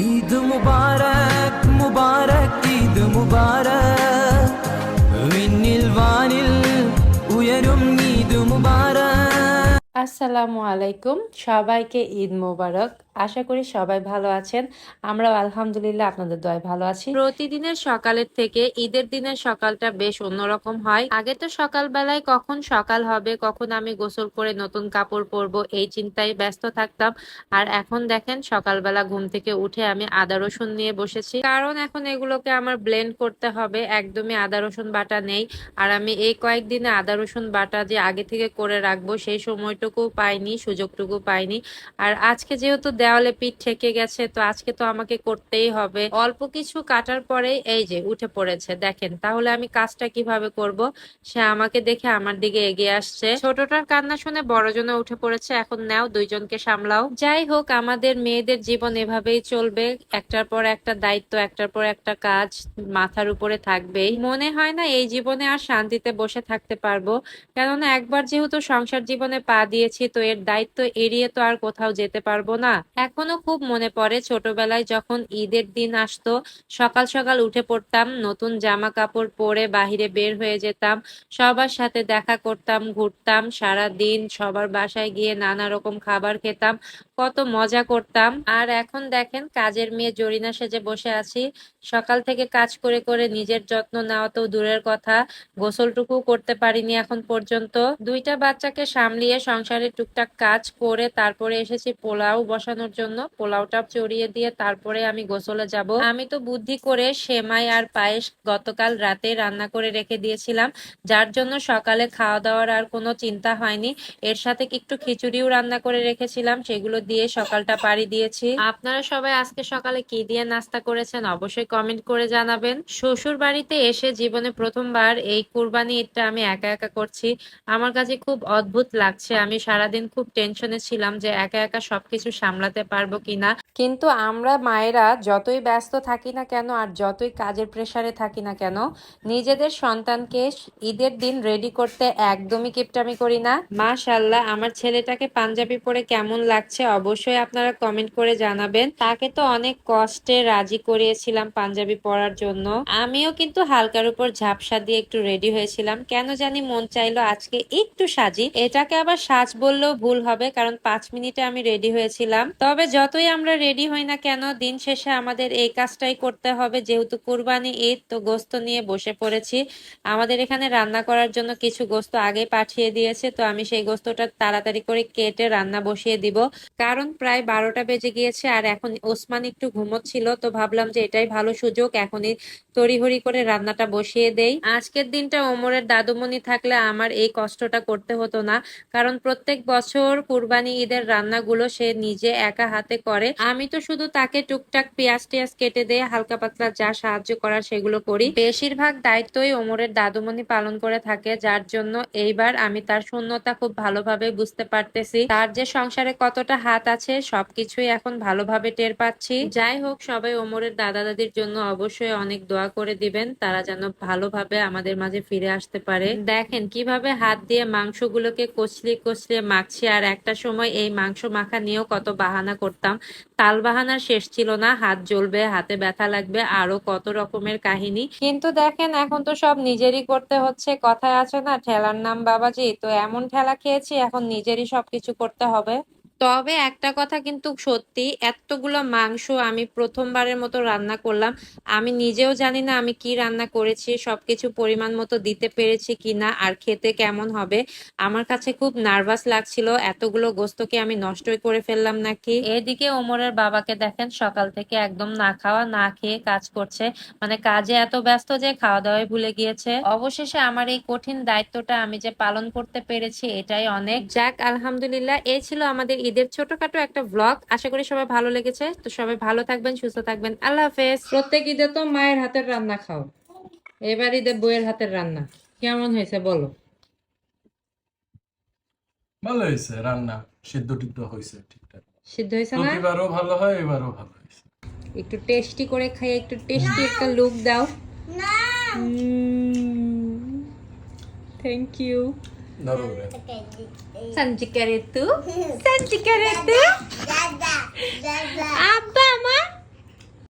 ঈদ മുബാരക് മുബാരക് ഈദ് മുബാരക്. വിന്നിൽ വാനിൽ ഉയരും ഈദ് আসসালামু আলাইকুম। সবাইকে ঈদ মোবারক। আশা করি সবাই ভালো আছেন। আমরাও আলহামদুলিল্লাহ আপনাদের দয় ভালো আছি। প্রতিদিনের সকালের থেকে ঈদের দিনের সকালটা বেশ অন্যরকম হয়। আগে তো সকালবেলায় কখন সকাল হবে, কখন আমি গোসল করে নতুন কাপড় পরবো, এই চিন্তায় ব্যস্ত থাকতাম। আর এখন দেখেন, সকালবেলা ঘুম থেকে উঠে আমি আদা রসুন নিয়ে বসেছি। কারণ এখন এগুলোকে আমার ব্লেন্ড করতে হবে। একদমই আদা রসুন বাটা নেই। আর আমি এই কয়েকদিনে আদা রসুন বাটা যে আগে থেকে করে রাখব, সেই সময়টুকু পাইনি, সুযোগটুকু পাইনি। আর আজকে যেহেতু দেওয়ালে পিঠ ঠেকে গেছে, তো আজকে তো আমাকে করতেই হবে। অল্প কিছু কাটার পরে এই যে উঠে পড়েছে, দেখেন। তাহলে আমি কাজটা কীভাবে করব? সে আমাকে দেখে আমার দিকে এগিয়ে আসছে। ছোটটার কান্না শুনে বড়জনে উঠে পড়েছে। এখন নাও দুইজনকে সামলাও। যাই হোক, আমাদের মেয়েদের জীবন এভাবেই চলবে। একটার পর একটা দায়িত্ব, একটার পর একটা কাজ মাথার উপরে থাকবেই। মনে হয় না এই জীবনে আর শান্তিতে বসে থাকতে পারব। কেননা একবার যেহেতু সংসার জীবনে পা দিয়েছি, তো এর দায়িত্ব এড়িয়ে তো আর কোথাও যেতে পারব না। এখনও খুব মনে পড়ে ছোটবেলায় যখন ঈদের দিন আসতো, সকাল সকাল উঠে পড়তাম, নতুন জামা কাপড় পরে বাহিরে বের হয়ে যেতাম, সবার সাথে দেখা করতাম, ঘুরতাম সারা দিন সবার বাসায় গিয়ে নানা রকম খাবার খেতাম কত মজা করতাম। আর এখন দেখেন, কাজের মেয়ে জরিনা সেজে বসে আছি। সকাল থেকে কাজ করে করে নিজের যত্ন নেওয়া তো দূরের কথা। গোসলটুকু করতে পারিনি এখন পর্যন্ত। দুইটা বাচ্চাকে সামলিয়ে সংসারের টুকটাক কাজ করে তারপরে এসেছি পোলাও বসানোর জন্য। পোলাওটা চড়িয়ে দিয়ে তারপরে আমি গোসলে যাব। আমি তো বুদ্ধি করে সেমাই আর পায়েস গতকাল রাতে রান্না করে রেখে দিয়েছিলাম। যার জন্য সকালে খাওয়া দাওয়ার আর কোনো চিন্তা হয়নি। এর সাথে একটু খিচুড়িও রান্না করে রেখেছিলাম, সেগুলো দিয়ে সকালটা পাড়ি দিয়েছি। আপনারা সবাই আজকে সকালে কি দিয়ে নাস্তা করেছেন অবশ্যই কমেন্ট করে জানাবেন। শ্বশুর বাড়িতে এসে জীবনে প্রথমবার এই কুরবানি ঈদটা আমি একা একা করছি। আমার কাছে খুব অদ্ভুত লাগছে। আমি সারাদিন খুব টেনশনে ছিলাম যে একা একা সবকিছু সামলাতে পারব কিনা। কিন্তু আমরা মায়েরা যতই ব্যস্ত থাকি না কেন আর যতই কাজের প্রেসারে থাকি না কেন, নিজেদের সন্তানকে ঈদের দিন রেডি করতে একদমই কিপটামি করি না। মাশাল্লাহ আমার ছেলেটাকে পাঞ্জাবি পরে কেমন লাগছে অবশ্যই আপনারা কমেন্ট করে জানাবেন। তাকে তো অনেক কষ্টে রাজি করিয়েছিলাম পাঞ্জাবি পরার জন্য। আমিও কিন্তু হালকার উপর ঝাপসা দিয়ে একটু রেডি হয়েছিলাম। কেন জানি মন চাইলো আজকে একটু সাজি। এটাকে আবার সাজ বললেও ভুল হবে, কারণ পাঁচ মিনিটে আমি রেডি হয়েছিলাম। তবে যতই আমরা রেডি হই না কেন, দিন শেষে আমাদের এই কাজটাই করতে হবে। যেহেতু কুরবানি ঈদ, তো গোস্ত নিয়ে বসে পড়েছি। আমাদের এখানে রান্না করার জন্য কিছু গোস্ত আগে পাঠিয়ে দিয়েছে, তো আমি সেই গোস্তটা তাড়াতাড়ি করে কেটে রান্না বসিয়ে দিব। কারণ প্রায় বারোটা বেজে গিয়েছে আর এখন ওসমান একটু ঘুমোচ্ছিল, তো ভাবলাম যে এটাই ভালো সুযোগ, এখনই তড়িহড়ি করে রান্নাটা বসিয়ে দেই। আজকের দিনটা ওমরের দাদুমণি থাকলে আমার এই কষ্টটা করতে হতো না, কারণ প্রত্যেক বছর কুরবানি ঈদের রান্নাগুলো সে নিজে একা হাতে করে। আমি তো শুধু তাকে টুকটাক পেঁয়াজ টেয়াজ কেটে দিয়ে হালকা পাতলা যা সাহায্য করার সেগুলো করি। বেশিরভাগ দায়িত্বই ওমরের দাদুমণি পালন করে থাকে, যার জন্য এইবার আমি তার শূন্যতা খুব ভালোভাবে বুঝতে পারতেছি। তার যে সংসারে কতটা হাত আছে, সবকিছুই এখন ভালোভাবে টের পাচ্ছি। যাই হোক, সবাই ওমরের দাদা দাদির জন্য অবশ্যই অনেক দোয়া করে দিবেন, তারা যেন ভালোভাবে আমাদের মাঝে ফিরে আসতে পারে। দেখেন কীভাবে হাত দিয়ে মাংসগুলোকে কচলি কচলিয়ে মাখছি, আর একটা সময় এই মাংস মাখা নিয়েও কত বাহানা করতাম। তাল বাহানার শেষ ছিল না, হাত জ্বলবে, হাতে ব্যথা লাগবে, আরও কত রকমের কাহিনী। কিন্তু দেখেন, এখন তো সব নিজেরই করতে হচ্ছে, কথায় আছে না, ঠেলার নাম বাবাজি, তো এমন ঠেলা খেয়েছি, এখন নিজেরই সবকিছু করতে হবে। তবে একটা কথা কিন্তু সত্যি এতগুলো মাংস আমি প্রথমবারের মতো রান্না করলাম। আমি নিজেও জানি না আমি কি রান্না করেছি সবকিছু পরিমাণ মতো দিতে পেরেছি কিনা আর খেতে কেমন হবে। আমার কাছে খুব নার্ভাস লাগছিল এতগুলো গোস্তকে আমি নষ্টই করে ফেললাম নাকি? এদিকে ওমরের বাবাকে দেখেন সকাল থেকে একদম না খাওয়া না খেয়ে কাজ করছে। মানে কাজে এত ব্যস্ত যে খাওয়া দাওয়াই ভুলে গিয়েছে। অবশেষে আমার এই কঠিন দায়িত্বটা আমি যে পালন করতে পেরেছি এটাই অনেক। যাক আলহামদুলিল্লাহ এই ছিল আমাদের ঈদের ছোটখাটো একটা ব্লগ আশা করি সবাই ভালো লেগেছে। তো সবাই ভালো থাকবেন সুস্থ থাকবেন। আল্লাহ হাফেজ। প্রত্যেক ঈদে তো মায়ের হাতের রান্না খাও। এবার ঈদে বইয়ের হাতের রান্না। কেমন হয়েছে বলো? ভালো হয়েছে রান্না সিদ্ধ টিদ্ধ হয়েছে ঠিকঠাক। সিদ্ধ হয়েছে না? প্রতিবারও ভালো হয় এবারও ভালো হয়েছে। একটু টেস্টি করে খাই একটু টেস্টি একটা লুক দাও। Thank you sanjiker itu sanjiker itu apa